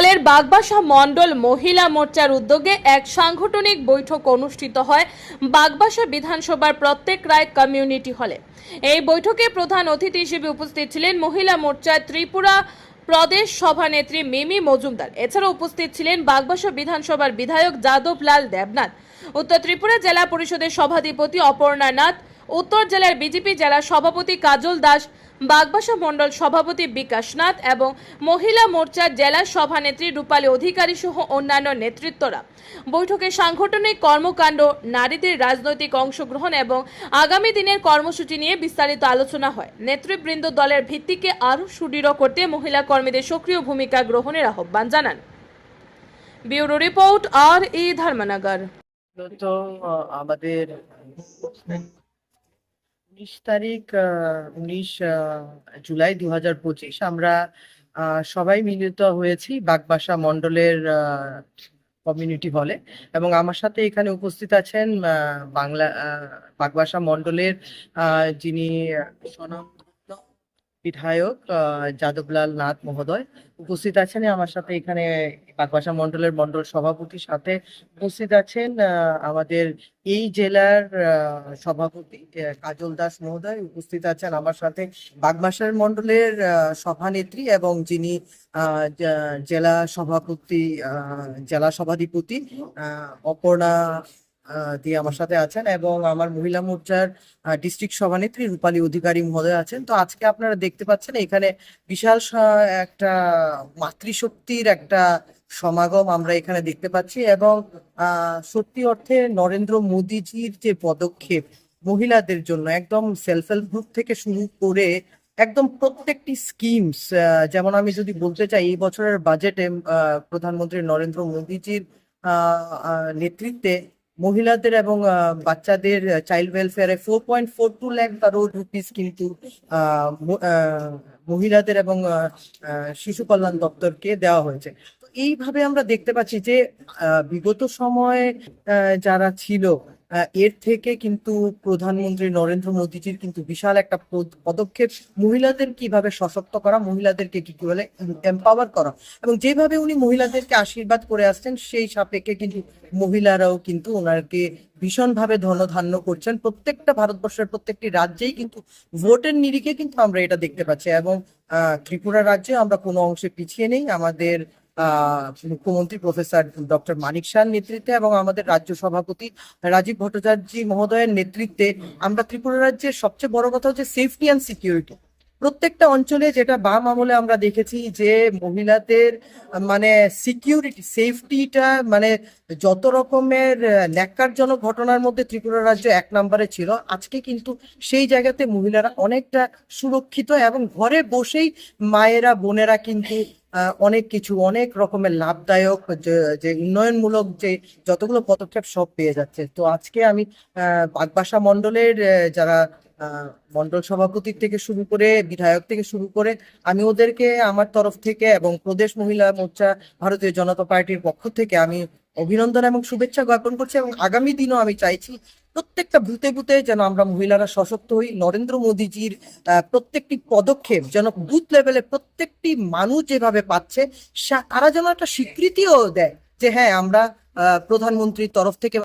দলের বাগবাসা মণ্ডল মহিলা মোর্চার উদ্যোগে এক সাংগঠনিক বৈঠক অনুষ্ঠিত হয় বাগবাসা বিধানসভার প্রত্যেক রায় কমিউনিটি হলে। এই বৈঠকে প্রধান অতিথি হিসেবে উপস্থিত ছিলেন মহিলা মোর্চার ত্রিপুরা প্রদেশ সভানেত্রী মিমি মজুমদার। এছাড়া উপস্থিত ছিলেন বাগবাসা বিধানসভার বিধায়ক যাদব লাল দেবনাথ। উত্তর ত্রিপুরা জেলা পরিষদের সভাধিপতি অপর্ণা নাথ। উত্তর জেলার বিজেপি জেলা সভাপতি কাজল দাস। বাগবাসা মণ্ডল সভাপতি বিকাশ নাথ এবং মহিলা মোর্চার জেলা সভানেত্রী রূপালী অধিকারী সহ অন্যান্য নেতৃত্বরা। বৈঠকে সাংগঠনিক কর্মকাণ্ড, নারীদের রাজনৈতিক অংশগ্রহণ এবং আগামী দিনের কর্মসূচি নিয়ে বিস্তারিত আলোচনা হয়। নেতৃবৃন্দ দলের ভিত্তিকে আরও সুদৃঢ় করতে মহিলা কর্মীদের সক্রিয় ভূমিকা গ্রহণের আহ্বান জানান। ব্যুরো রিপোর্ট আর ই ধর্মনগর। আমাদের উনিশ তারিখ উনিশ জুলাই দু হাজার পঁচিশ আমরা সবাই মিলিত হয়েছি বাগবাসা মণ্ডলের কমিউনিটি হলে এবং আমার সাথে এখানে উপস্থিত আছেন বাংলা বাগবাসা মন্ডলের যিনি স্বনামধন্য বিধায়ক যাদবলাল নাথ মহোদয় উপস্থিত আছেন। আমার সাথে এখানে বাগবাসা মন্ডলের মন্ডল সভাপতির সাথে উপস্থিত আছেন আমাদের এই জেলার সভাপতি কাজল দাস মহোদয় উপস্থিত আছেন। আমার সাথে বাগবাসার মন্ডলের সভানেত্রী এবং যিনি জেলা সভাপতি জেলা সভাধিপতি অপর্ণা দিয়ে আমার সাথে আছেন এবং আমার মহিলা মোর্চার ডিস্ট্রিক্ট সভানেত্রী রূপালী অধিকারী মহোদয় আছেন। তো আজকে আপনারা দেখতে পাচ্ছেন এখানে বিশাল একটা মাতৃশক্তির একটা সমাগম আমরা এখানে দেখতে পাচ্ছি এবং সত্যি অর্থে নরেন্দ্র মোদীজির যে পদক্ষেপ মহিলাদের জন্য একদম সেলফ হেল্প গ্রুপ থেকে শুরু করে একদম প্রত্যেকটি স্কিমস যেমন আমি যদি বলতে চাই, এই বছরের বাজেটে প্রধানমন্ত্রী নরেন্দ্র মোদীজির নেতৃত্বে মহিলাদের এবং বাচ্চাদের child ওয়েলফেয়ারে four point four two lakh crore rupees কিন্তু মহিলাদের এবং শিশু কল্যাণ দপ্তরকে দেওয়া হয়েছে। এইভাবে আমরা দেখতে পাচ্ছি যে বিগত সময়ে যারা ছিল এর থেকে কিন্তু প্রধানমন্ত্রী নরেন্দ্র মোদীজির কিন্তু বিশাল একটা পদ- পদক্ষেপ। মহিলাদের কীভাবে সশক্ত করা, মহিলাদেরকে কি বলে এম্পাওয়ার করা। এবং যেভাবে উনি মহিলাদেরকে আশীর্বাদ করে আসছেন, সেই সাপেক্ষে কিন্তু মহিলারাও কিন্তু ওনাকে ভীষণভাবে ধনধান্য করছেন। প্রত্যেকটা ভারতবর্ষের প্রত্যেকটি রাজ্যেই কিন্তু ভোটের নিরিখে কিন্তু আমরা এটা দেখতে পাচ্ছি। এবং ত্রিপুরা রাজ্যে আমরা কোনো অংশে পিছিয়ে নেই। আমাদের মুখ্যমন্ত্রী প্রফেসর ডক্টর মানিক শাহর নেতৃত্বে এবং আমাদের রাজ্য সভাপতি রাজীব ভট্টাচার্য মহোদয়ের নেতৃত্বে আমরা ত্রিপুরা রাজ্যের সবচেয়ে বড় কথা হচ্ছে সেফটি অ্যান্ড সিকিউরিটি প্রত্যেকটা অঞ্চলে যেটা বাম আমলে আমরা দেখেছি যে মহিলাদের মানে সিকিউরিটি সেফটিটা মানে যত রকমের ন্যাক্কারজনক ঘটনার মধ্যে ত্রিপুরা রাজ্য এক নম্বরে ছিল, আজকে কিন্তু সেই জায়গাতে মহিলারা অনেকটা সুরক্ষিত এবং ঘরে বসেই মায়েরা, বোনেরা কিন্তু অনেক কিছু অনেক রকমের লাভদায়ক যে উন্নয়নমূলক যে যতগুলো পদক্ষেপ সব পেয়ে যাচ্ছে। তো আজকে আমি বাগবাসা মণ্ডলের আহ, যারা আহ, মণ্ডল সভাপতি থেকে শুরু করে বিধায়ক থেকে শুরু করে আমি ওদেরকে আমার তরফ থেকে এবং প্রদেশ মহিলা মোর্চা ভারতীয় জনতা পার্টির পক্ষ থেকে আমি অভিনন্দন এবং শুভেচ্ছা জ্ঞাপন করছি এবং আগামী দিনও আমি চাইছি প্রত্যেকটা ভূতে ভূতে যেন আমরা মহিলারা সশক্ত হই, নরেন্দ্র মোদীজির প্রত্যেকটি পদক্ষেপ যেন বুথ লেভেলে প্রত্যেকটি মানুষ যেভাবে পাচ্ছে তারা যেন একটা স্বীকৃতিও দেয় যে হ্যাঁ আমরা প্রধানমন্ত্রীর তরফ থেকে